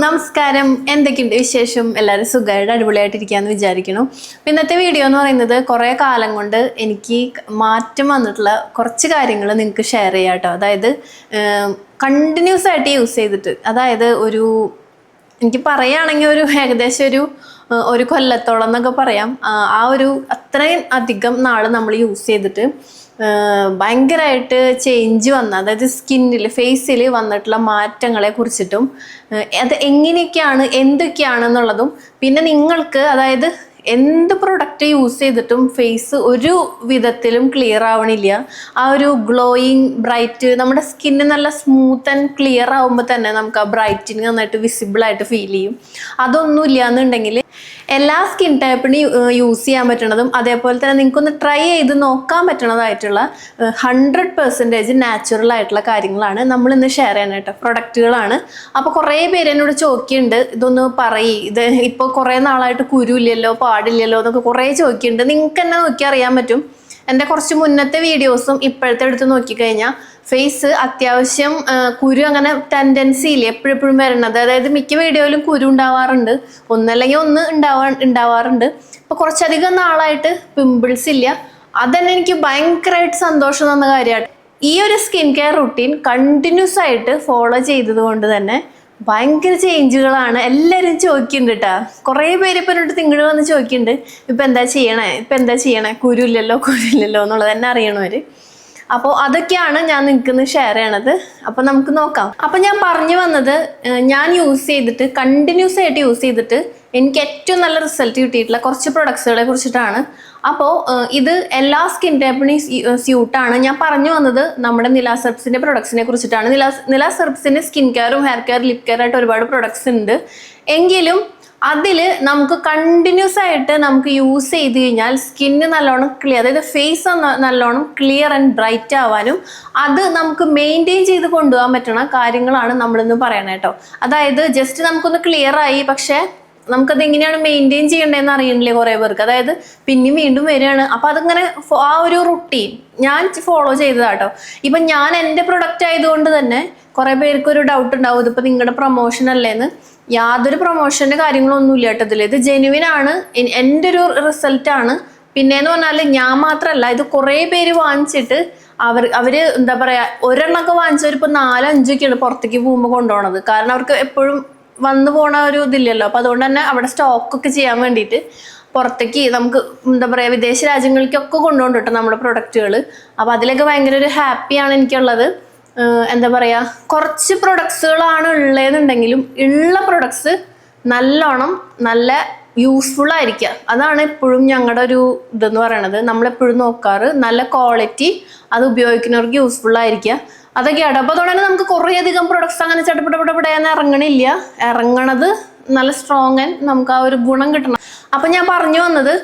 നമസ്കാരം. എന്തൊക്കെയുണ്ട് വിശേഷം? എല്ലാവരും സുഖമായിട്ട് അടിപൊളിയായിട്ടിരിക്കാന്ന് വിചാരിക്കണം ഇന്നത്തെ വീഡിയോ എന്ന് പറയുന്നത് കുറേ കാലം കൊണ്ട് എനിക്ക് മാറ്റം വന്നിട്ടുള്ള കുറച്ച് കാര്യങ്ങൾ നിങ്ങൾക്ക് ഷെയർ ചെയ്യാം കേട്ടോ അതായത് കണ്ടിന്യൂസ് ആയിട്ട് യൂസ് ചെയ്തിട്ട്. അതായത് ഒരു എനിക്ക് പറയുകയാണെങ്കിൽ ഒരു ഏകദേശം ഒരു ഒരു കൊല്ലത്തോളം എന്നൊക്കെ പറയാം. ആ ഒരു അത്രയും അധികം നാൾ നമ്മൾ യൂസ് ചെയ്തിട്ട് ഭയങ്കരമായിട്ട് ചേഞ്ച് വന്ന അതായത് സ്കിന്നിൽ ഫേസിൽ വന്നിട്ടുള്ള മാറ്റങ്ങളെ കുറിച്ചിട്ടും അത് എങ്ങനെയൊക്കെയാണ് എന്തൊക്കെയാണെന്നുള്ളതും പിന്നെ നിങ്ങൾക്ക് അതായത് എന്ത് പ്രൊഡക്റ്റ് യൂസ് ചെയ്തിട്ടും ഫേസ് ഒരു വിധത്തിലും ക്ലിയർ ആവണില്ല. ആ ഒരു ഗ്ലോയിങ് ബ്രൈറ്റ് നമ്മുടെ സ്കിന്ന് നല്ല സ്മൂത്ത് ആൻഡ് ക്ലിയർ ആവുമ്പോൾ തന്നെ നമുക്ക് ആ ബ്രൈറ്റിന് നന്നായിട്ട് വിസിബിൾ ആയിട്ട് ഫീൽ ചെയ്യും. അതൊന്നുമില്ല എന്നുണ്ടെങ്കിൽ എല്ലാ സ്കിൻ ടൈപ്പിനും യൂസ് ചെയ്യാൻ പറ്റണതും അതേപോലെ തന്നെ നിങ്ങൾക്കൊന്ന് ട്രൈ ചെയ്ത് നോക്കാൻ പറ്റണതായിട്ടുള്ള ഹൺഡ്രഡ് പെർസെന്റേജ് നാച്ചുറൽ ആയിട്ടുള്ള കാര്യങ്ങളാണ് നമ്മൾ ഇന്ന് ഷെയർ ചെയ്യാനായിട്ട് പ്രൊഡക്റ്റുകളാണ് അപ്പോൾ കുറേ പേര് എന്നോട് ചോദിക്കുന്നുണ്ട് ഇതൊന്ന് പറയ്. ഇത് ഇപ്പോൾ കുറേ നാളായിട്ട് കുരുയില്ലല്ലോ പാടില്ലല്ലോ എന്നൊക്കെ കുറേ ചോദിക്കുന്നുണ്ട്. നിങ്ങൾക്ക് തന്നെ നോക്കി അറിയാൻ പറ്റും. എന്റെ കുറച്ച് മുന്നത്തെ വീഡിയോസും ഇപ്പോഴത്തെ എടുത്ത് നോക്കിക്കഴിഞ്ഞാൽ ഫേസ് അത്യാവശ്യം കുരു അങ്ങനെ ടെൻഡൻസി ഇല്ല എപ്പോഴെപ്പോഴും വരണത്. അതായത് മിക്ക വീഡിയോയിലും കുരു ഉണ്ടാവാറുണ്ട്. ഒന്നല്ലെങ്കിൽ ഒന്ന് ഉണ്ടാവാ ഉണ്ടാവാറുണ്ട്. അപ്പോൾ കുറച്ചധികം നാളായിട്ട് പിമ്പിൾസ് ഇല്ല. അതന്നെ എനിക്ക് ഭയങ്കരമായിട്ട് സന്തോഷം തന്ന കാര്യമാണ് ഈ ഒരു സ്കിൻ കെയർ റുട്ടീൻ കണ്ടിന്യൂസ് ആയിട്ട് ഫോളോ ചെയ്തത് കൊണ്ട് തന്നെ ഭയങ്കര ചേഞ്ചുകളാണ് എല്ലാവരും ചോദിക്കുന്നുണ്ട് കേട്ടാ കുറേ പേര് ഇപ്പം എന്നോട് തിങ്ങട് വന്ന് ചോദിക്കുന്നുണ്ട്. ഇപ്പം എന്താ ചെയ്യണേ? ഇപ്പം എന്താ ചെയ്യണേ? കുരുല്ലല്ലോ കുരുല്ലല്ലോ എന്നുള്ളത് തന്നെ അറിയണവര്. അപ്പോൾ അതൊക്കെയാണ് ഞാൻ നിങ്ങൾക്ക് ഷെയർ ചെയ്യണത്. അപ്പോൾ നമുക്ക് നോക്കാം. അപ്പോൾ ഞാൻ പറഞ്ഞു വന്നത് ഞാൻ യൂസ് ചെയ്തിട്ട് കണ്ടിന്യൂസ് ആയിട്ട് യൂസ് ചെയ്തിട്ട് എനിക്ക് ഏറ്റവും നല്ല റിസൾട്ട് കിട്ടിയിട്ടുള്ള കുറച്ച് പ്രൊഡക്ട്സുകളെ കുറിച്ചിട്ടാണ്. അപ്പോൾ ഇത് എല്ലാ സ്കിൻ ടൈപ്പിനും സ്യൂട്ടാണ് ഞാൻ പറഞ്ഞു വന്നത് നമ്മുടെ നിലാ സെർപ്സിന്റെ പ്രൊഡക്ട്സിനെ കുറിച്ചിട്ടാണ്. നിലാ നിലാ സെർപ്സിന്റെ സ്കിൻ കെയറും ഹെയർ കെയർ ലിപ് കെയർ ആയിട്ട് ഒരുപാട് പ്രൊഡക്ട്സ് ഉണ്ട്. എങ്കിലും അതിൽ നമുക്ക് കണ്ടിന്യൂസ് ആയിട്ട് നമുക്ക് യൂസ് ചെയ്ത് കഴിഞ്ഞാൽ സ്കിന്ന് നല്ലോണം ക്ലിയർ അതായത് ഫേസ് നല്ലോണം ക്ലിയർ ആൻഡ് ബ്രൈറ്റ് ആവാനും അത് നമുക്ക് മെയിന്റെയിൻ ചെയ്ത് കൊണ്ടുപോകാൻ പറ്റുന്ന കാര്യങ്ങളാണ് നമ്മളിന്ന് പറയണത് കേട്ടോ. അതായത് ജസ്റ്റ് നമുക്കൊന്ന് ക്ലിയർ ആയി പക്ഷേ നമുക്കത് എങ്ങനെയാണ് മെയിന്റെയിൻ ചെയ്യേണ്ടതെന്ന് അറിയണില്ലേ കുറേ പേർക്ക്? അതായത് പിന്നെയും വീണ്ടും വരികയാണ്. അപ്പം അതിങ്ങനെ ആ ഒരു റുട്ടീൻ ഞാൻ ഫോളോ ചെയ്തതാട്ടോ ഇപ്പം ഞാൻ എന്റെ പ്രൊഡക്റ്റ് ആയതുകൊണ്ട് തന്നെ കുറേ പേർക്ക് ഒരു ഡൗട്ട് ഉണ്ടാവും ഇതിപ്പോൾ നിങ്ങളുടെ പ്രൊമോഷൻ അല്ലേന്ന്. യാതൊരു പ്രൊമോഷന്റെ കാര്യങ്ങളൊന്നും ഇല്ല കേട്ടോ ഇത് ജെനുവിൻ ആണ്. എൻ- എന്റെ ഒരു റിസൾട്ടാണ് പിന്നെന്ന് പറഞ്ഞാൽ ഞാൻ മാത്രമല്ല ഇത് കുറേ പേര് വാങ്ങിച്ചിട്ട് അവർ അവർ എന്താ പറയുക ഒരെണ്ണമൊക്കെ വാങ്ങിച്ചവരിപ്പോൾ നാലഞ്ചൊക്കെയാണ് പുറത്തേക്ക് പോകുമ്പോൾ കൊണ്ടുപോകണത് കാരണം അവർക്ക് എപ്പോഴും വന്നു പോണ ഒരു ഇതില്ലല്ലോ. അപ്പോൾ അതുകൊണ്ട് തന്നെ അവിടെ സ്റ്റോക്കൊക്കെ ചെയ്യാൻ വേണ്ടിയിട്ട് പുറത്തേക്ക് നമുക്ക് എന്താ പറയുക വിദേശ രാജ്യങ്ങളിലേക്കൊക്കെ കൊണ്ടുപോകും കേട്ടോ നമ്മുടെ പ്രൊഡക്റ്റുകൾ അപ്പോൾ അതിലൊക്കെ ഭയങ്കര ഒരു ഹാപ്പിയാണ് എനിക്കുള്ളത്. എന്താ പറയുക കുറച്ച് പ്രൊഡക്ട്സുകളാണ് ഉള്ളതെന്നുണ്ടെങ്കിലും ഉള്ള പ്രൊഡക്ട്സ് നല്ലോണം നല്ല യൂസ്ഫുൾ ആയിരിക്കുക അതാണ് എപ്പോഴും ഞങ്ങളുടെ ഒരു ഇതെന്ന് പറയണത്. നമ്മളെപ്പോഴും നോക്കാറ്. നല്ല ക്വാളിറ്റി അത് ഉപയോഗിക്കുന്നവർക്ക് യൂസ്ഫുൾ ആയിരിക്കുക അതൊക്കെയാണ് അപ്പോൾ നമുക്ക് കുറേ അധികം പ്രൊഡക്ട്സ് അങ്ങനെ ചട്ടപ്പെടപ്പെടപ്പെടാന്ന് ഇറങ്ങണില്ല. ഇറങ്ങണത് നല്ല സ്ട്രോങ് ആൻഡ് നമുക്ക് ആ ഒരു ഗുണം കിട്ടണം. അപ്പം ഞാൻ പറഞ്ഞു വന്നത്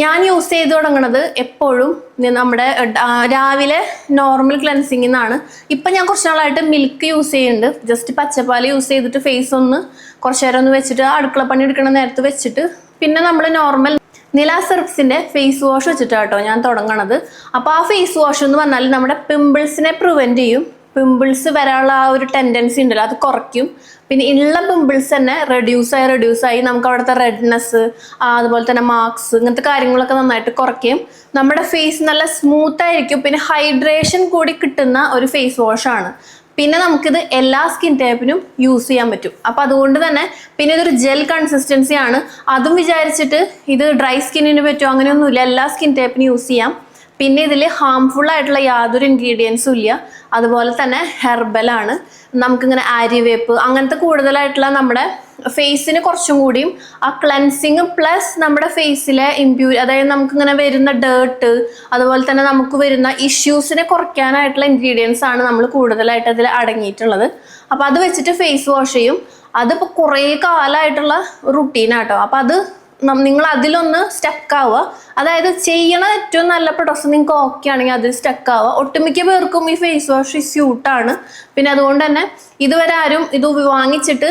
ഞാൻ യൂസ് ചെയ്ത് തുടങ്ങണത് എപ്പോഴും നമ്മുടെ രാവിലെ നോർമൽ ക്ലൻസിങ്ങിൽ എന്നാണ് ഇപ്പം ഞാൻ കുറച്ച് നാളായിട്ട് മിൽക്ക് യൂസ് ചെയ്യുന്നുണ്ട്. ജസ്റ്റ് പച്ചപ്പാൽ യൂസ് ചെയ്തിട്ട് ഫേസ് ഒന്ന് കുറച്ച് നേരം ഒന്ന് വെച്ചിട്ട് അടുക്കള പണി എടുക്കണ നേരത്ത് വെച്ചിട്ട് പിന്നെ നമ്മൾ നോർമൽ നില സെർപ്സിന്റെ ഫേസ് വാഷ് വെച്ചിട്ടാണ് കേട്ടോ ഞാൻ തുടങ്ങണത്. അപ്പോൾ ആ ഫേസ് വാഷ് എന്ന് പറഞ്ഞാൽ നമ്മുടെ പിമ്പിൾസിനെ പ്രിവെന്റ് ചെയ്യും. പിമ്പിൾസ് വരാനുള്ള ആ ഒരു ടെൻഡൻസി ഉണ്ടല്ലോ അത് കുറയ്ക്കും. പിന്നെ ഉള്ള പിമ്പിൾസ് തന്നെ റെഡ്യൂസ് ആയി റെഡ്യൂസ് ആയി നമുക്ക് അവിടുത്തെ റെഡ്നെസ് അതുപോലെ തന്നെ മാർക്സ് ഇങ്ങനത്തെ കാര്യങ്ങളൊക്കെ നന്നായിട്ട് കുറയ്ക്കും. നമ്മുടെ ഫേസ് നല്ല സ്മൂത്ത് ആയിരിക്കും പിന്നെ ഹൈഡ്രേഷൻ കൂടി കിട്ടുന്ന ഒരു ഫേസ് വാഷാണ് പിന്നെ നമുക്കിത് എല്ലാ സ്കിൻ ടൈപ്പിനും യൂസ് ചെയ്യാൻ പറ്റും. അപ്പോൾ അതുകൊണ്ട് തന്നെ പിന്നെ ഇതൊരു ജെൽ കൺസിസ്റ്റൻസി ആണ്. അതും വിചാരിച്ചിട്ട് ഇത് ഡ്രൈ സ്കിന്നിന് പറ്റുമോ അങ്ങനെയൊന്നുമില്ല. എല്ലാ സ്കിൻ ടൈപ്പിനും യൂസ് ചെയ്യാം. പിന്നെ ഇതിൽ ഹാംഫുൾ ആയിട്ടുള്ള യാതൊരു ഇൻഗ്രീഡിയൻസും ഇല്ല. അതുപോലെ തന്നെ ഹെർബലാണ് നമുക്കിങ്ങനെ ആര്യവേപ്പ് അങ്ങനത്തെ കൂടുതലായിട്ടുള്ള നമ്മുടെ ഫേസിന് കുറച്ചും കൂടിയും ആ ക്ലൻസിങ് പ്ലസ് നമ്മുടെ ഫേസിലെ ഇമ്പ്യൂ അതായത് നമുക്കിങ്ങനെ വരുന്ന ഡേർട്ട് അതുപോലെ തന്നെ നമുക്ക് വരുന്ന ഇഷ്യൂസിനെ കുറയ്ക്കാനായിട്ടുള്ള ഇൻഗ്രീഡിയൻസ് ആണ് നമ്മൾ കൂടുതലായിട്ട് അതിൽ അടങ്ങിയിട്ടുള്ളത്. അപ്പോൾ അത് വെച്ചിട്ട് ഫേസ് വാഷ് ചെയ്യും. അതിപ്പോൾ കുറേ കാലമായിട്ടുള്ള റുട്ടീനാട്ടോ അപ്പോൾ അത് നിങ്ങൾ അതിലൊന്ന് സ്റ്റക്ക് ആവുക. അതായത് ചെയ്യണ ഏറ്റവും നല്ല പ്രൊഡക്ട്സ് നിങ്ങൾക്ക് ഓക്കെ ആണെങ്കിൽ അതിൽ സ്റ്റക്ക് ആവുക. ഒട്ടുമിക്ക പേർക്കും ഈ ഫേസ് വാഷ് സ്യൂട്ടാണ് പിന്നെ അതുകൊണ്ട് തന്നെ ഇതുവരെ ആരും ഇത് വാങ്ങിച്ചിട്ട്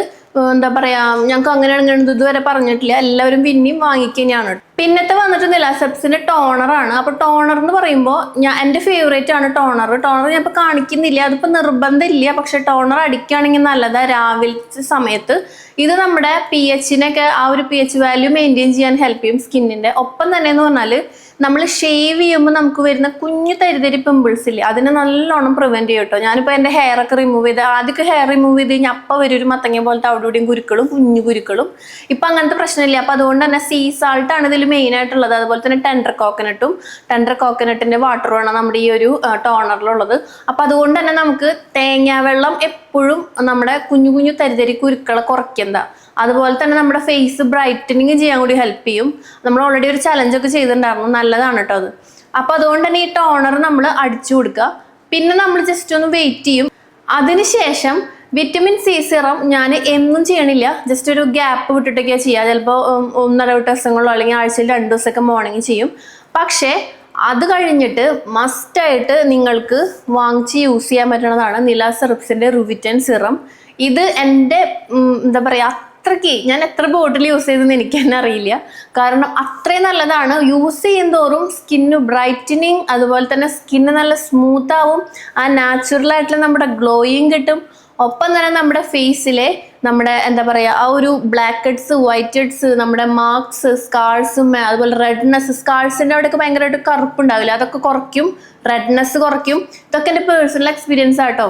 എന്താ പറയാ ഞങ്ങൾക്ക് അങ്ങനെ അങ്ങനെ ഇതുവരെ പറഞ്ഞിട്ടില്ല. എല്ലാവരും പിന്നെയും വാങ്ങിക്കുന്നതാണ് പിന്നത്തെ വന്നിട്ട് നിലാസെപ്സിന്റെ ടോണറാണ് അപ്പൊ ടോണർ എന്ന് പറയുമ്പോൾ ഞാൻ എന്റെ ഫേവറേറ്റ് ആണ് ടോണർ ടോണർ ഞാൻ ഇപ്പൊ കാണിക്കുന്നില്ല. അതിപ്പോ നിർബന്ധമില്ല. പക്ഷെ ടോണർ അടിക്കുകയാണെങ്കിൽ നല്ലതാ രാവിലത്തെ സമയത്ത്. ഇത് നമ്മുടെ പി എച്ചിനൊക്കെ ആ ഒരു പി എച്ച് വാല്യൂ മെയിന്റെയിൻ ചെയ്യാൻ ഹെൽപ്പ് ചെയ്യും സ്കിന്നിന്റെ ഒപ്പം തന്നെ എന്ന് പറഞ്ഞാൽ നമ്മൾ ഷേവ് ചെയ്യുമ്പോൾ നമുക്ക് വരുന്ന കുഞ്ഞു തരിതരി പിമ്പിൾസ് ഇല്ലേ അതിനെ നല്ലോണം പ്രിവെന്റ് ചെയ്യും കേട്ടോ. ഞാനിപ്പോൾ എന്റെ ഹെയർ ഒക്കെ റിമൂവ് ചെയ്ത് ആദ്യമൊക്കെ ഹെയർ റിമൂവ് ചെയ്ത് കഴിഞ്ഞാൽ അപ്പം വരും ഒരു മത്തങ്ങ പോലത്തെ അവിടെ ഇവിടെയും കുരുക്കളും കുഞ്ഞു കുരുക്കളും. ഇപ്പം അങ്ങനത്തെ പ്രശ്നമില്ല. അപ്പം അതുകൊണ്ട് തന്നെ സീ സാൾട്ട് ആണ് ഇതിൽ മെയിൻ ആയിട്ടുള്ളത് അതുപോലെ തന്നെ ടെൻഡർ കോക്കനട്ടും ടെൻഡർ കോക്കനട്ടിന്റെ വാട്ടറുമാണ് നമ്മുടെ ഈ ഒരു ടോണറിലുള്ളത് അപ്പൊ അതുകൊണ്ട് തന്നെ നമുക്ക് തേങ്ങാവെള്ളം എപ്പോഴും നമ്മുടെ കുഞ്ഞു കുഞ്ഞു തരിതരി കുരുക്കളെ കുറയ്ക്കണ്ട. അതുപോലെ തന്നെ നമ്മുടെ ഫേസ് ബ്രൈറ്റനിങ് ചെയ്യാൻ കൂടി ഹെൽപ്പ് ചെയ്യും. നമ്മൾ ഓൾറെഡി ഒരു ചലഞ്ച് ഒക്കെ ചെയ്തിട്ടുണ്ടായിരുന്നു. നല്ലതാണ് കേട്ടോ അത്. അപ്പോൾ അതുകൊണ്ട് തന്നെ ഈ ടോണർ നമ്മൾ അടിച്ചു കൊടുക്കുക. പിന്നെ നമ്മൾ ജസ്റ്റ് ഒന്ന് വെയിറ്റ് ചെയ്യും. അതിനുശേഷം വിറ്റമിൻ സി സിറം ഞാൻ എന്നും ചെയ്യണില്ല. ജസ്റ്റ് ഒരു ഗ്യാപ്പ് വിട്ടിട്ടൊക്കെയാണ് ചെയ്യുക ചിലപ്പോൾ ഒന്നര ദിവസങ്ങളോ അല്ലെങ്കിൽ ആഴ്ചയിൽ രണ്ട് ദിവസമൊക്കെ മോർണിംഗ് ചെയ്യും. പക്ഷേ അത് കഴിഞ്ഞിട്ട് മസ്റ്റായിട്ട് നിങ്ങൾക്ക് വാങ്ങിച്ച് യൂസ് ചെയ്യാൻ പറ്റുന്നതാണ് നില സിറപ്സിന്റെ റുവിറ്റൻ സിറം ഇത് എന്റെ എന്താ പറയുക അത്രയ്ക്ക് ഞാൻ എത്ര ബോട്ടിൽ യൂസ് ചെയ്തെന്ന് എനിക്ക് തന്നെ അറിയില്ല. കാരണം അത്രയും നല്ലതാണ്. യൂസ് ചെയ്യും തോറും സ്കിന്ന് ബ്രൈറ്റനിങ് അതുപോലെ തന്നെ സ്കിന്ന് നല്ല സ്മൂത്താവും ആ നാച്ചുറലായിട്ടുള്ള നമ്മുടെ ഗ്ലോയിങ് കിട്ടും. ഒപ്പം തന്നെ നമ്മുടെ ഫേസിലെ നമ്മുടെ എന്താ പറയുക ആ ഒരു ബ്ലാക്ക് ഹെഡ്സ് വൈറ്റ് ഹെഡ്സ് നമ്മുടെ മാർക്സ് സ്കാർസും അതുപോലെ റെഡ്നെസ് സ്കാർസിന്റെ അവിടെയൊക്കെ ഭയങ്കരമായിട്ട് കറുപ്പ് ഉണ്ടാവില്ല അതൊക്കെ കുറയ്ക്കും. റെഡ്നെസ് കുറയ്ക്കും. ഇതൊക്കെ എന്റെ പേഴ്സണൽ എക്സ്പീരിയൻസ് ആട്ടോ.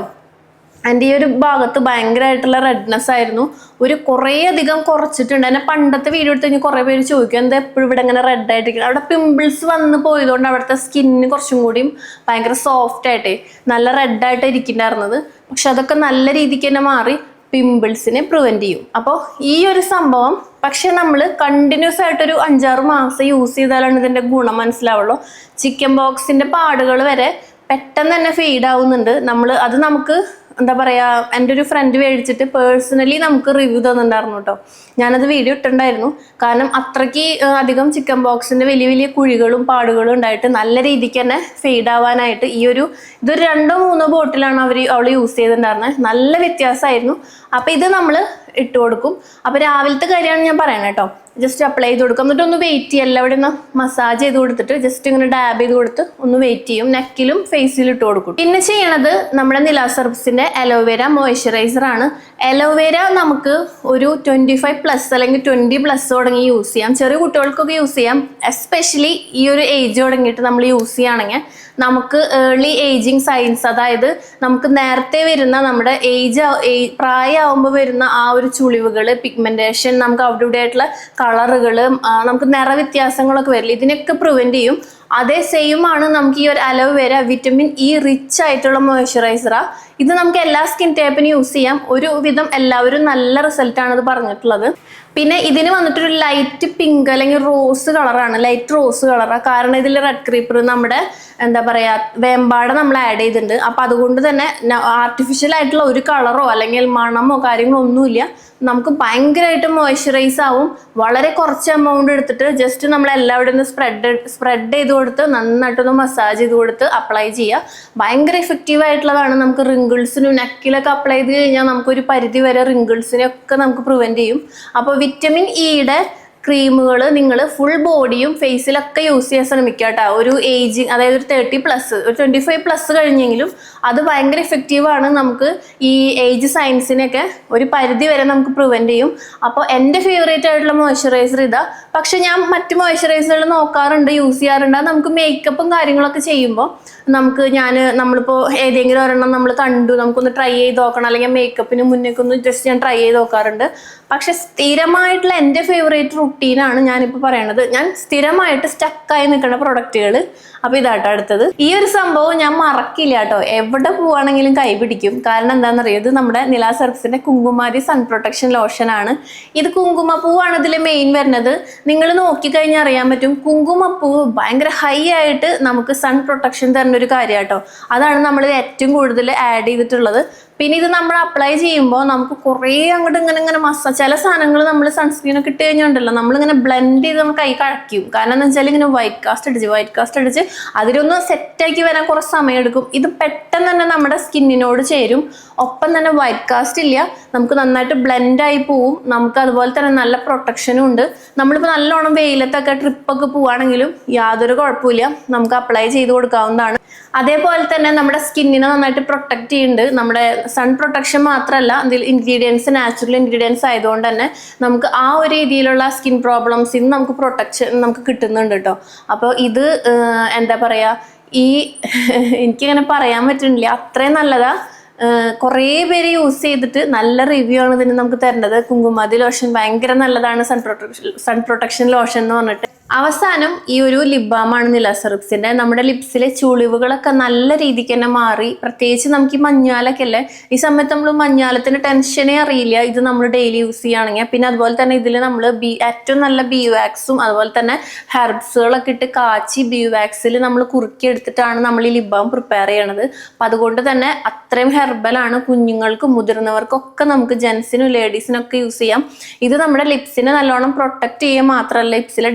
എന്റെ ഈ ഒരു ഭാഗത്ത് ഭയങ്കരമായിട്ടുള്ള റെഡ്നെസ് ആയിരുന്നു. ഒരു കുറേ അധികം കുറച്ചിട്ടുണ്ട്. എന്നെ പണ്ടത്തെ വീഡിയോ എടുത്ത് കഴിഞ്ഞാൽ കുറേ പേര് ചോദിക്കും എന്താ എപ്പോഴും ഇവിടെ ഇങ്ങനെ റെഡ് ആയിട്ടിരിക്കുന്നത്? അവിടെ പിമ്പിൾസ് വന്ന് പോയതുകൊണ്ട് അവിടുത്തെ സ്കിന്നിന് കുറച്ചും കൂടിയും ഭയങ്കര സോഫ്റ്റ് ആയിട്ടേ നല്ല റെഡ് ആയിട്ട് ഇരിക്കുന്നുണ്ടായിരുന്നത്. പക്ഷെ അതൊക്കെ നല്ല രീതിക്ക് തന്നെ മാറി പിമ്പിൾസിനെ പ്രിവെന്റ് ചെയ്യും. അപ്പോൾ ഈ ഒരു സംഭവം പക്ഷെ നമ്മൾ കണ്ടിന്യൂസ് ആയിട്ടൊരു അഞ്ചാറ് മാസം യൂസ് ചെയ്താലാണ് ഇതിന്റെ ഗുണം മനസ്സിലാവുള്ളൂ. ചിക്കൻ ബോക്സിന്റെ പാടുകൾ വരെ പെട്ടെന്ന് തന്നെ ഫെയ്ഡ് ആവുന്നുണ്ട്. നമ്മൾ അത് നമുക്ക് എന്താ പറയാ എന്റെ ഒരു ഫ്രണ്ട് മേടിച്ചിട്ട് പേഴ്സണലി നമുക്ക് റിവ്യൂ തന്നിട്ടുണ്ടായിരുന്നു കേട്ടോ ഞാനത് വീഡിയോ ഇട്ടിട്ടുണ്ടായിരുന്നു. കാരണം അത്രയ്ക്ക് അധികം ചിക്കൻ ബോക്സിന്റെ വലിയ വലിയ കുഴികളും പാടുകളും ഉണ്ടായിട്ട് നല്ല രീതിക്ക് തന്നെ ഫെയ്ഡ് ആവാനായിട്ട് ഈ ഒരു ഇതൊരു രണ്ടോ മൂന്നോ ബോട്ടിലാണ് അവർ അവൾ യൂസ് ചെയ്തിട്ടുണ്ടായിരുന്നത് നല്ല വ്യത്യാസമായിരുന്നു. അപ്പൊ ഇത് നമ്മൾ ഇട്ട് കൊടുക്കും. അപ്പൊ രാവിലത്തെ കാര്യമാണ് ഞാൻ പറയണത് കേട്ടോ. ജസ്റ്റ് അപ്ലൈ ചെയ്ത് കൊടുക്കും. എന്നിട്ട് ഒന്ന് വെയിറ്റ് ചെയ്യല്ല? അവിടെ ഒന്ന് മസാജ് ചെയ്ത് കൊടുത്തിട്ട് ജസ്റ്റ് ഇങ്ങനെ ഡാബ് ചെയ്ത് കൊടുത്ത് ഒന്ന് വെയിറ്റ് ചെയ്യും. നെക്കിലും ഫേസിലും ഇട്ട് കൊടുക്കും. പിന്നെ ചെയ്യണത് നമ്മുടെ നിലാസർബ്സിന്റെ അലോവേര മോയ്സ്ചറൈസർ ആണ്. അലോവേര നമുക്ക് ഒരു ട്വന്റി ഫൈവ് പ്ലസ് അല്ലെങ്കിൽ ട്വന്റി പ്ലസ് തുടങ്ങി യൂസ് ചെയ്യാം. ചെറിയ കുട്ടികൾക്കൊക്കെ യൂസ് ചെയ്യാം. എസ്പെഷ്യലി ഈ ഒരു ഏജ് തുടങ്ങിയിട്ട് നമ്മൾ യൂസ് ചെയ്യുകയാണെങ്കിൽ നമുക്ക് ഏർലി ഏജിങ് സയൻസ് അതായത് നമുക്ക് നേരത്തെ വരുന്ന നമ്മുടെ ഏജ് പ്രായമാകുമ്പോൾ വരുന്ന ആ ഒരു ചുളിവുകൾ പിഗ്മെന്റേഷൻ നമുക്ക് അവിടെ ഇവിടെ ആയിട്ടുള്ള കളറുകൾ നമുക്ക് നിറവ്യത്യാസങ്ങളൊക്കെ വരില്ല? ഇതിനൊക്കെ പ്രിവെന്റ് ചെയ്യും. അതേ സെയിം ആണ് നമുക്ക് ഈ ഒരു അലവ് വരെ വിറ്റമിൻ ഇ റിച്ച് ആയിട്ടുള്ള മോയ്സ്ചറൈസറാ ഇത് നമുക്ക് എല്ലാ സ്കിൻ ടൈപ്പിനും യൂസ് ചെയ്യാം. ഒരു വിധം എല്ലാവരും നല്ല റിസൾട്ടാണ് ഇത് പറഞ്ഞിട്ടുള്ളത്. പിന്നെ ഇതിന് വന്നിട്ടൊരു ലൈറ്റ് പിങ്ക് അല്ലെങ്കിൽ റോസ് കളറാണ് ലൈറ്റ് റോസ് കളറാണ് കാരണം ഇതിൽ റെഡ് ക്രീപ്പർ നമ്മുടെ എന്താ പറയാ വേമ്പാട് നമ്മൾ ആഡ് ചെയ്തിട്ടുണ്ട്. അപ്പൊ അതുകൊണ്ട് തന്നെ ആർട്ടിഫിഷ്യൽ ആയിട്ടുള്ള ഒരു കളറോ അല്ലെങ്കിൽ മണമോ കാര്യങ്ങളോ ഒന്നുമില്ല. നമുക്ക് ഭയങ്കരമായിട്ട് മോയ്സ്ചറൈസ് ആവും. വളരെ കുറച്ച് എമൗണ്ട് എടുത്തിട്ട് ജസ്റ്റ് നമ്മൾ എല്ലാവരും നിന്ന് സ്പ്രെഡ് സ്പ്രെഡ് ചെയ്ത് കൊടുത്ത് നന്നായിട്ടൊന്ന് മസാജ് ചെയ്ത് കൊടുത്ത് അപ്ലൈ ചെയ്യുക. ഭയങ്കര എഫക്റ്റീവ് ആയിട്ടുള്ളതാണ്. നമുക്ക് റിങ്കിൾസിനും നെക്കിലൊക്കെ അപ്ലൈ ചെയ്ത് കഴിഞ്ഞാൽ നമുക്കൊരു പരിധി വരെ റിങ്കിൾസിനെയൊക്കെ നമുക്ക് പ്രിവെന്റ് ചെയ്യും. അപ്പോൾ വിറ്റമിൻ ഇയുടെ ക്രീമുകൾ നിങ്ങൾ ഫുൾ ബോഡിയും ഫേസിലൊക്കെ യൂസ് ചെയ്യാൻ ശ്രമിക്കുക കേട്ടോ ഒരു ഏജിങ് അതായത് ഒരു തേർട്ടി പ്ലസ് ഒരു ട്വന്റി ഫൈവ് പ്ലസ് കഴിഞ്ഞെങ്കിലും അത് ഭയങ്കര ഇഫക്റ്റീവാണ് നമുക്ക് ഈ ഏജ് സയൻസിനെയൊക്കെ ഒരു പരിധി വരെ നമുക്ക് പ്രിവെന്റ് ചെയ്യും. അപ്പോൾ എന്റെ ഫേവറേറ്റ് ആയിട്ടുള്ള മോയ്സ്ചറൈസർ ഇതാ. പക്ഷെ ഞാൻ മറ്റ് മോയ്സ്ചറൈസറുകൾ നോക്കാറുണ്ട് യൂസ് ചെയ്യാറുണ്ട്. നമുക്ക് മേക്കപ്പും കാര്യങ്ങളൊക്കെ ചെയ്യുമ്പോൾ നമുക്ക് ഞാൻ നമ്മളിപ്പോൾ ഏതെങ്കിലും ഒരെണ്ണം നമ്മൾ കണ്ടു നമുക്കൊന്ന് ട്രൈ ചെയ്ത് നോക്കണം. അല്ലെങ്കിൽ മേക്കപ്പിന് മുന്നേക്ക് ഒന്ന് ജസ്റ്റ് ഞാൻ ട്രൈ ചെയ്ത് നോക്കാറുണ്ട്. പക്ഷെ സ്ഥിരമായിട്ടുള്ള എന്റെ ഫേവറേറ്റ് റുട്ടീനാണ് ഞാനിപ്പോൾ പറയണത്. ഞാൻ സ്ഥിരമായിട്ട് സ്റ്റക്കായി നിൽക്കുന്ന പ്രൊഡക്റ്റുകൾ അപ്പോൾ ഇതാട്ടോ അടുത്തത്. ഈ ഒരു സംഭവം ഞാൻ മറക്കില്ല കേട്ടോ. എവിടെ പോവാണെങ്കിലും കൈപിടിക്കും കാരണം എന്താണെന്നറിയോ? ഇത് നമ്മുടെ നിലാ സർഫിസിന്റെ കുങ്കുമാരി സൺ പ്രൊട്ടക്ഷൻ ലോഷൻ ആണ്. ഇത് കുങ്കുമപ്പൂവാണ് ഇതിൽ മെയിൻ വരുന്നത്. നിങ്ങൾ നോക്കിക്കഴിഞ്ഞാൽ അറിയാൻ പറ്റും കുങ്കുമപ്പൂവ് ഭയങ്കര ഹൈ ആയിട്ട് നമുക്ക് സൺ പ്രൊട്ടക്ഷൻ തരുന്ന ഒരു കാര്യം കേട്ടോ അതാണ് നമ്മൾ ഏറ്റവും കൂടുതൽ ആഡ് ചെയ്തിട്ടുള്ളത്. പിന്നെ ഇത് നമ്മൾ അപ്ലൈ ചെയ്യുമ്പോൾ നമുക്ക് കുറേ അങ്ങോട്ട് ഇങ്ങനെ ഇങ്ങനെ മസ ചില സാധനങ്ങൾ നമ്മൾ സൺസ്ക്രീൻ ഒക്കെ ഇട്ട് കഴിഞ്ഞുണ്ടല്ലോ നമ്മളിങ്ങനെ ബ്ലെൻഡ് ചെയ്ത് നമ്മൾ കൈ കഴക്കും. കാരണം എന്ന് വെച്ചാൽ ഇങ്ങനെ വൈറ്റ് കാസ്റ്റ് അടിച്ച് വൈറ്റ് കാസ്റ്റ് അടിച്ച് അതിലൊന്ന് സെറ്റാക്കി വരാൻ കുറച്ച് സമയം എടുക്കും. ഇത് പെട്ടെന്ന് തന്നെ നമ്മുടെ സ്കിന്നിനോട് ചേരും. ഒപ്പം തന്നെ വൈറ്റ് കാസ്റ്റ് ഇല്ല. നമുക്ക് നന്നായിട്ട് ബ്ലെൻഡ് ആയി പോവും. നമുക്ക് അതുപോലെ തന്നെ നല്ല പ്രൊട്ടക്ഷനും ഉണ്ട്. നമ്മളിപ്പോൾ നല്ലോണം വെയിലത്തൊക്കെ ട്രിപ്പൊക്കെ പോവുകയാണെങ്കിലും യാതൊരു കുഴപ്പമില്ല നമുക്ക് അപ്ലൈ ചെയ്ത് കൊടുക്കാവുന്നതാണ്. അതേപോലെ തന്നെ നമ്മുടെ സ്കിന്നിനെ നന്നായിട്ട് പ്രൊട്ടക്ട് ചെയ്യുന്നുണ്ട് നമ്മുടെ സൺ പ്രൊട്ടക്ഷൻ മാത്രമല്ല അതിൽ ഇൻഗ്രീഡിയൻസ് നാച്ചുറൽ ഇൻഗ്രീഡിയൻസ് ആയതുകൊണ്ട് തന്നെ നമുക്ക് ആ ഒരു രീതിയിലുള്ള സ്കിൻ പ്രോബ്ലംസിൽ നിന്ന് നമുക്ക് പ്രൊട്ടക്ഷൻ നമുക്ക് കിട്ടുന്നുണ്ട് കേട്ടോ അപ്പോൾ ഇത് എന്താ പറയുക ഈ എനിക്കിങ്ങനെ പറയാൻ പറ്റുന്നില്ല. അത്രയും നല്ലതാ. കുറേ പേര് യൂസ് ചെയ്തിട്ട് നല്ല റിവ്യൂ ആണ് ഇതിന് നമുക്ക് തരേണ്ടത്. കുങ്കുമാതി ലോഷൻ ഭയങ്കര നല്ലതാണ്. Sun protection sun protection lotion എന്ന് പറഞ്ഞിട്ട്. അവസാനം ഈ ഒരു ലിപ് ബാമാണ് നിലസെറിപ്സിന്റെ നമ്മുടെ ലിപ്സിലെ ചുളിവുകളൊക്കെ നല്ല രീതിക്ക് തന്നെ മാറി. പ്രത്യേകിച്ച് നമുക്ക് ഈ മഞ്ഞാലൊക്കെ അല്ലേ? ഈ സമയത്ത് നമ്മൾ മഞ്ഞാലത്തിന് ടെൻഷനേ അറിയില്ല. ഇത് നമ്മൾ ഡെയിലി യൂസ് ചെയ്യുകയാണെങ്കിൽ. പിന്നെ അതുപോലെ തന്നെ ഇതിൽ നമ്മൾ ബി ഏറ്റവും നല്ല ബി വാക്സും അതുപോലെ തന്നെ ഹെർബ്സുകളൊക്കെ ഇട്ട് കാച്ചി ബി വാക്സിൽ നമ്മൾ കുറുക്കി എടുത്തിട്ടാണ് നമ്മൾ ഈ ലിപ് ബാം പ്രിപ്പയർ ചെയ്യണത്. അപ്പം അതുകൊണ്ട് തന്നെ അത്രയും ഹെർബലാണ് കുഞ്ഞുങ്ങൾക്കും മുതിർന്നവർക്കൊക്കെ നമുക്ക് ജെൻസിനും ലേഡീസിനും ഒക്കെ യൂസ് ചെയ്യാം. ഇത് നമ്മുടെ ലിപ്സിനെ നല്ലോണം പ്രൊട്ടക്റ്റ് ചെയ്യുക മാത്രമല്ല ലിപ്സിലെ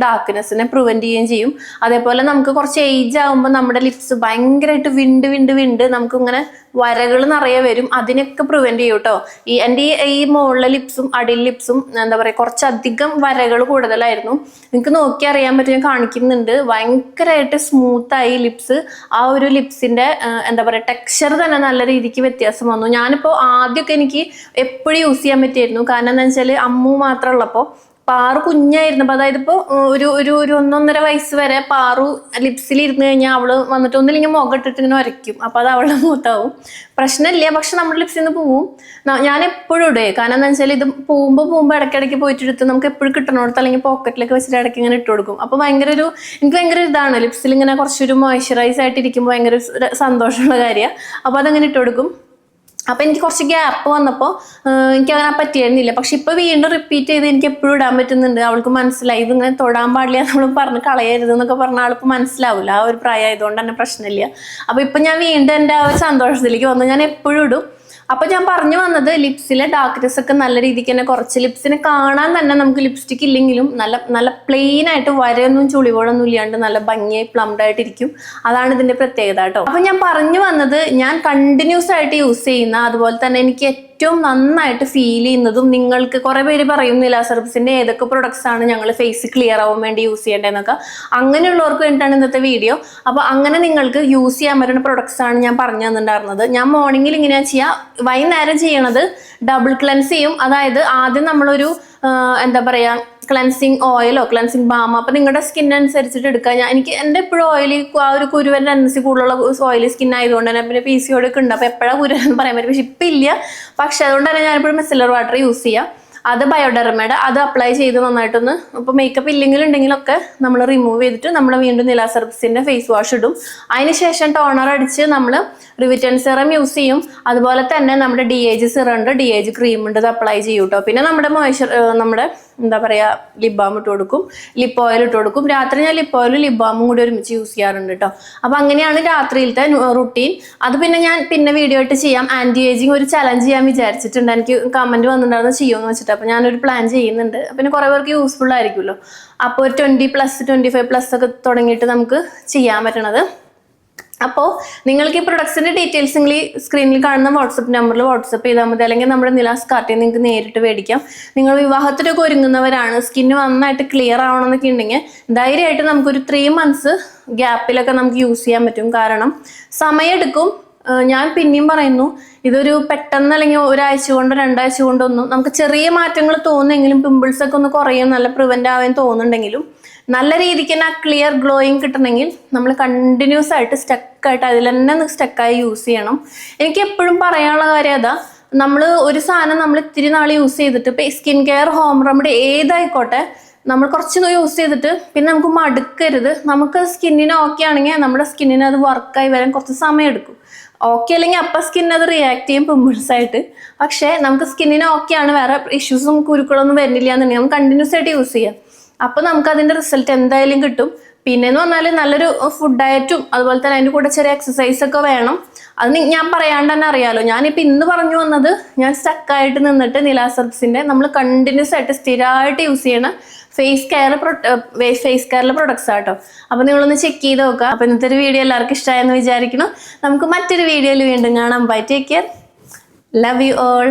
ഡാർക്ക്നെസ്സിനെ പ്രിവെന്റ് ചെയ്യുകയും ചെയ്യും. അതേപോലെ നമുക്ക് കുറച്ച് ഏജ് ആകുമ്പോൾ നമ്മുടെ ലിപ്സ് ഭയങ്കരമായിട്ട് വിണ്ട് വിണ്ട് വിണ്ട് നമുക്ക് ഇങ്ങനെ വരകൾ നിറയെ വരും. അതിനൊക്കെ പ്രിവെന്റ് ചെയ്യും കേട്ടോ ഈ എന്റെ ഈ മുകളിലെ ലിപ്സും അടി ലിപ്സും എന്താ പറയുക കുറച്ചധികം വരകൾ കൂടുതലായിരുന്നു. നിങ്ങൾക്ക് നോക്കി അറിയാൻ പറ്റും ഞാൻ കാണിക്കുന്നുണ്ട്. ഭയങ്കരമായിട്ട് സ്മൂത്തായി ലിപ്സ് ആ ഒരു ലിപ്സിന്റെ എന്താ പറയുക ടെക്സ്ചർ തന്നെ നല്ല രീതിക്ക് വ്യത്യാസം വന്നു. ഞാനിപ്പോൾ ആദ്യമൊക്കെ എനിക്ക് എപ്പോഴും യൂസ് ചെയ്യാൻ പറ്റിയായിരുന്നു. കാരണം എന്താ വെച്ചാൽ അമ്മു മാത്രം ഉള്ളപ്പോൾ പാറു കുഞ്ഞായിരുന്നപ്പോൾ അതായത് ഇപ്പോൾ ഒരു ഒരു ഒരു ഒന്നൊന്നര വയസ്സ് വരെ പാറു ലിപ്സിൽ ഇരുന്ന് കഴിഞ്ഞാൽ അവൾ വന്നിട്ട് ഒന്നില്ലെങ്കിൽ മുഖം ഇട്ടിട്ട് ഇങ്ങനെ വരയ്ക്കും. അപ്പോൾ അത് അവളുടെ മൂത്താവും പ്രശ്നമില്ല പക്ഷെ നമ്മുടെ ലിപ്സിൽ നിന്ന് പോവും. ഞാൻ എപ്പോഴും ഇടേ കാരണം എന്താ വെച്ചാൽ ഇത് പോകുമ്പോൾ പോകുമ്പോൾ ഇടയ്ക്കിടയ്ക്ക് പോയിട്ട് എടുത്ത് നമുക്ക് എപ്പോഴും കിട്ടണോടത്ത് അല്ലെങ്കിൽ പോക്കറ്റിലേക്ക് വെച്ചിട്ട് ഇടയ്ക്ക് ഇങ്ങനെ ഇട്ട് കൊടുക്കും. അപ്പോൾ ഭയങ്കര ഒരു എനിക്ക് ഭയങ്കര ഇതാണ്. ലിപ്സിൽ ഇങ്ങനെ കുറച്ചൊരു മോയ്സ്ചറൈസ് ആയിട്ട് ഇരിക്കുമ്പോൾ ഭയങ്കര സന്തോഷമുള്ള കാര്യമാണ് അപ്പോൾ അതങ്ങനെ ഇട്ട് കൊടുക്കും. അപ്പം എനിക്ക് കുറച്ച് ഗ്യാപ്പ് വന്നപ്പോൾ എനിക്ക് അങ്ങനെ പറ്റിയിരുന്നില്ല. പക്ഷെ ഇപ്പോൾ വീണ്ടും റിപ്പീറ്റ് ചെയ്ത് എനിക്ക് എപ്പോഴും ഇടാൻ പറ്റുന്നുണ്ട്. അവൾക്ക് മനസ്സിലായി. ഇതിങ്ങനെ തൊടാൻ പാടില്ല നമ്മൾ പറഞ്ഞ് കളയരുത് എന്നൊക്കെ പറഞ്ഞ ആൾക്ക് മനസ്സിലാവില്ല ആ ഒരു പ്രായം ആയതുകൊണ്ട് തന്നെ പ്രശ്നമില്ല. അപ്പോൾ ഇപ്പം ഞാൻ വീണ്ടും എന്റെ ആ ഒരു സന്തോഷത്തിലേക്ക് വന്നു. ഞാൻ എപ്പോഴും ഇടും. അപ്പൊ ഞാൻ പറഞ്ഞു വന്നത് ലിപ്സിലെ ഡാർക്ക്നെസ് ഒക്കെ നല്ല രീതിക്ക് തന്നെ കുറച്ച് ലിപ്സിനെ കാണാൻ തന്നെ നമുക്ക് ലിപ്സ്റ്റിക് ഇല്ലെങ്കിലും നല്ല നല്ല പ്ലെയിൻ ആയിട്ട് വരയൊന്നും ചുളിവോടൊന്നും ഇല്ലാണ്ട് നല്ല ഭംഗിയായി പ്ലംഡ് ആയിട്ടിരിക്കും അതാണ് ഇതിന്റെ പ്രത്യേകത കേട്ടോ. അപ്പൊ ഞാൻ പറഞ്ഞു വന്നത് ഞാൻ കണ്ടിന്യൂസ് ആയിട്ട് യൂസ് ചെയ്യുന്ന അതുപോലെ തന്നെ എനിക്ക് ഏറ്റവും നന്നായിട്ട് ഫീൽ ചെയ്യുന്നതും നിങ്ങൾക്ക് കുറെ പേര് പറയും നിലാസർബിസിന്റെ ഏതൊക്കെ പ്രൊഡക്ട്സ് ആണ് ഞങ്ങൾ ഫേസ് ക്ലിയർ ആവാൻ വേണ്ടി യൂസ് ചെയ്യേണ്ടതെന്നൊക്കെ. അങ്ങനെയുള്ളവർക്ക് വേണ്ടിയിട്ടാണ് ഇന്നത്തെ വീഡിയോ അപ്പൊ അങ്ങനെ നിങ്ങൾക്ക് യൂസ് ചെയ്യാൻ പറ്റുന്ന പ്രൊഡക്ട്സ് ആണ് ഞാൻ പറഞ്ഞു തന്നിട്ടുണ്ടായിരുന്നത്. ഞാൻ മോർണിംഗിൽ ഇങ്ങനെയാ ചെയ്യുക വൈകുന്നേരം ചെയ്യണത് ഡബിൾ ക്ലെൻസ് ചെയ്യും. അതായത് ആദ്യം നമ്മളൊരു എന്താ പറയാ ക്ലൻസിങ് ഓയിലോ ക്ലൻസിങ് ബാമോ അപ്പൊ നിങ്ങളുടെ സ്കിൻ അനുസരിച്ചിട്ട് എടുക്കുക ഞാൻ എനിക്ക് എന്റെ എപ്പോഴും ഓയിലി ആ ഒരു കുരുവന്റെ അനുസരിച്ച് കൂടുതലുള്ള ഓയിലി സ്കിൻ ആയതുകൊണ്ട് തന്നെ പിന്നെ പി സി ഒക്കെ ഉണ്ട്. അപ്പോൾ എപ്പോഴാണ് കുരുവൻ പറയാൻ പറ്റും പക്ഷെ ഇപ്പം ഇല്ല. പക്ഷെ അതുകൊണ്ട് തന്നെ ഞാനിപ്പോഴും മെസ്സിലർ വാട്ടർ യൂസ് ചെയ്യാം. അത് ബയോഡെർമയുടെ അത് അപ്ലൈ ചെയ്ത് നന്നായിട്ടൊന്ന് ഇപ്പോൾ മേക്കപ്പ് ഇല്ലെങ്കിൽ ഉണ്ടെങ്കിലൊക്കെ നമ്മൾ റിമൂവ് ചെയ്തിട്ട് നമ്മൾ വീണ്ടും നിലാസർബ്സിന്റെ ഫേസ് വാഷ് ഇടും. അതിനുശേഷം ടോണർ അടിച്ച് നമ്മൾ റിവിറ്റൻ സിറം യൂസ് ചെയ്യും. അതുപോലെ തന്നെ നമ്മുടെ ഡി ഏജ് സിറം ഉണ്ട്. ഡി ഏജ് ക്രീം ഉണ്ട്. അത് അപ്ലൈ ചെയ്യും കേട്ടോ പിന്നെ നമ്മുടെ മോയ്സ്ചർ നമ്മുടെ എന്താ പറയുക ലിപ് ബാം ഇട്ട് കൊടുക്കും. ലിപ്പ് ഓയിൽ ഇട്ട് കൊടുക്കും. രാത്രി ഞാൻ ലിപ്പ് ഓയിലും ലിപ് ബാമും കൂടി ഒരുമിച്ച് യൂസ് ചെയ്യാറുണ്ട് കേട്ടോ അപ്പോൾ അങ്ങനെയാണ് രാത്രിയിലത്തെ റുട്ടീൻ അത് പിന്നെ ഞാൻ പിന്നെ വീഡിയോ ആയിട്ട് ചെയ്യാം. ആന്റി ഏജിങ് ഒരു ചലഞ്ച് ചെയ്യാൻ വിചാരിച്ചിട്ടുണ്ട്. എനിക്ക് കമന്റ് വന്നിട്ടുണ്ടായിരുന്നു ചെയ്യുമെന്ന് വെച്ചിട്ട്. അപ്പോൾ ഞാനൊരു പ്ലാൻ ചെയ്യുന്നുണ്ട്. പിന്നെ കുറേ പേർക്ക് യൂസ്ഫുൾ ആയിരിക്കുമല്ലോ. അപ്പോൾ ഒരു twenty plus twenty five plus ഒക്കെ തുടങ്ങിയിട്ട് നമുക്ക് ചെയ്യാൻ പറ്റണത്. അപ്പോൾ നിങ്ങൾക്ക് ഈ പ്രൊഡക്ട്സിന്റെ ഡീറ്റെയിൽസ് നിങ്ങൾ ഈ സ്ക്രീനിൽ കാണുന്ന വാട്സപ്പ് നമ്പറിൽ വാട്സപ്പ് ചെയ്താൽ മതി. അല്ലെങ്കിൽ നമ്മുടെ നിലാസ് കാർട്ടിൽ നിങ്ങൾക്ക് നേരിട്ട് മേടിക്കാം. നിങ്ങൾ വിവാഹത്തിലൊക്കെ ഒരുങ്ങുന്നവരാണ് സ്കിന്ന് നന്നായിട്ട് ക്ലിയർ ആവണമെന്നൊക്കെ ഉണ്ടെങ്കിൽ ധൈര്യമായിട്ട് നമുക്കൊരു ത്രീ മന്ത്സ് ഗ്യാപ്പിലൊക്കെ നമുക്ക് യൂസ് ചെയ്യാൻ പറ്റും. കാരണം സമയമെടുക്കും ഞാൻ പിന്നെയും പറയുന്നു ഇതൊരു പെട്ടെന്ന് അല്ലെങ്കിൽ ഒരാഴ്ച കൊണ്ടോ രണ്ടാഴ്ച കൊണ്ടോ ഒന്നും നമുക്ക് ചെറിയ മാറ്റങ്ങൾ തോന്നുമെങ്കിലും പിമ്പിൾസ് ഒക്കെ ഒന്ന് കുറയും നല്ല പ്രിവെന്റ് ആവാൻ തോന്നുന്നുണ്ടെങ്കിലും നല്ല രീതിക്ക് തന്നെ ആ ക്ലിയർ ഗ്ലോയിങ് കിട്ടണമെങ്കിൽ നമ്മൾ കണ്ടിന്യൂസ് ആയിട്ട് സ്റ്റക്കായിട്ട് അതിൽ തന്നെ സ്റ്റക്കായി യൂസ് ചെയ്യണം. എനിക്ക് എപ്പോഴും പറയാനുള്ള കാര്യം അതാ നമ്മൾ ഒരു സാധനം നമ്മൾ ഇത്തിരി നാൾ യൂസ് ചെയ്തിട്ട് ഇപ്പം സ്കിൻ കെയർ ഹോം റെമഡി ഏതായിക്കോട്ടെ നമ്മൾ കുറച്ച് യൂസ് ചെയ്തിട്ട് പിന്നെ നമുക്ക് മടുക്കരുത്. നമുക്ക് സ്കിന്നിന് ഓക്കെ ആണെങ്കിൽ നമ്മുടെ സ്കിന്നിന് അത് വർക്കായി വരാൻ കുറച്ച് സമയം എടുക്കും ഓക്കെ അല്ലെങ്കിൽ അപ്പം സ്കിൻ അത് റിയാക്ട് ചെയ്യും പിമ്പിൾസ് ആയിട്ട്. പക്ഷേ നമുക്ക് സ്കിന്നിന് ഓക്കെ ആണ്. വേറെ ഇഷ്യൂസും കുരുക്കളൊന്നും വരുന്നില്ല എന്നുണ്ടെങ്കിൽ നമുക്ക് കണ്ടിന്യൂസ് ആയിട്ട് യൂസ് ചെയ്യാം. അപ്പോൾ നമുക്ക് അതിന്റെ റിസൾട്ട് എന്തായാലും കിട്ടും. പിന്നെ എന്ന് പറഞ്ഞാൽ നല്ലൊരു ഫുഡ് ഡയറ്റും അതുപോലെ തന്നെ അതിന്റെ കൂടെ ചെറിയ എക്സസൈസ് ഒക്കെ വേണം. അത് ഞാൻ പറയാണ്ട് തന്നെ അറിയാലോ. ഞാനിപ്പോൾ ഇന്ന് പറഞ്ഞു വന്നത് ഞാൻ സ്റ്റക്കായിട്ട് നിന്നിട്ട് നിലാസർസിന്റെ നമ്മൾ കണ്ടിന്യൂസ് ആയിട്ട് സ്ഥിരമായിട്ട് യൂസ് ചെയ്യണ ഫേസ് കെയർ ഫേസ് കെയറിലെ പ്രൊഡക്ട്സ് ആട്ടോ. അപ്പോൾ നിങ്ങളൊന്ന് ചെക്ക് ചെയ്ത് നോക്കുക. അപ്പോൾ ഇന്നത്തെ ഒരു വീഡിയോ എല്ലാവർക്കും ഇഷ്ടമായെന്ന് വിചാരിക്കുന്നു. നമുക്ക് മറ്റൊരു വീഡിയോയിൽ വീണ്ടും കാണാം. Bye take care love you all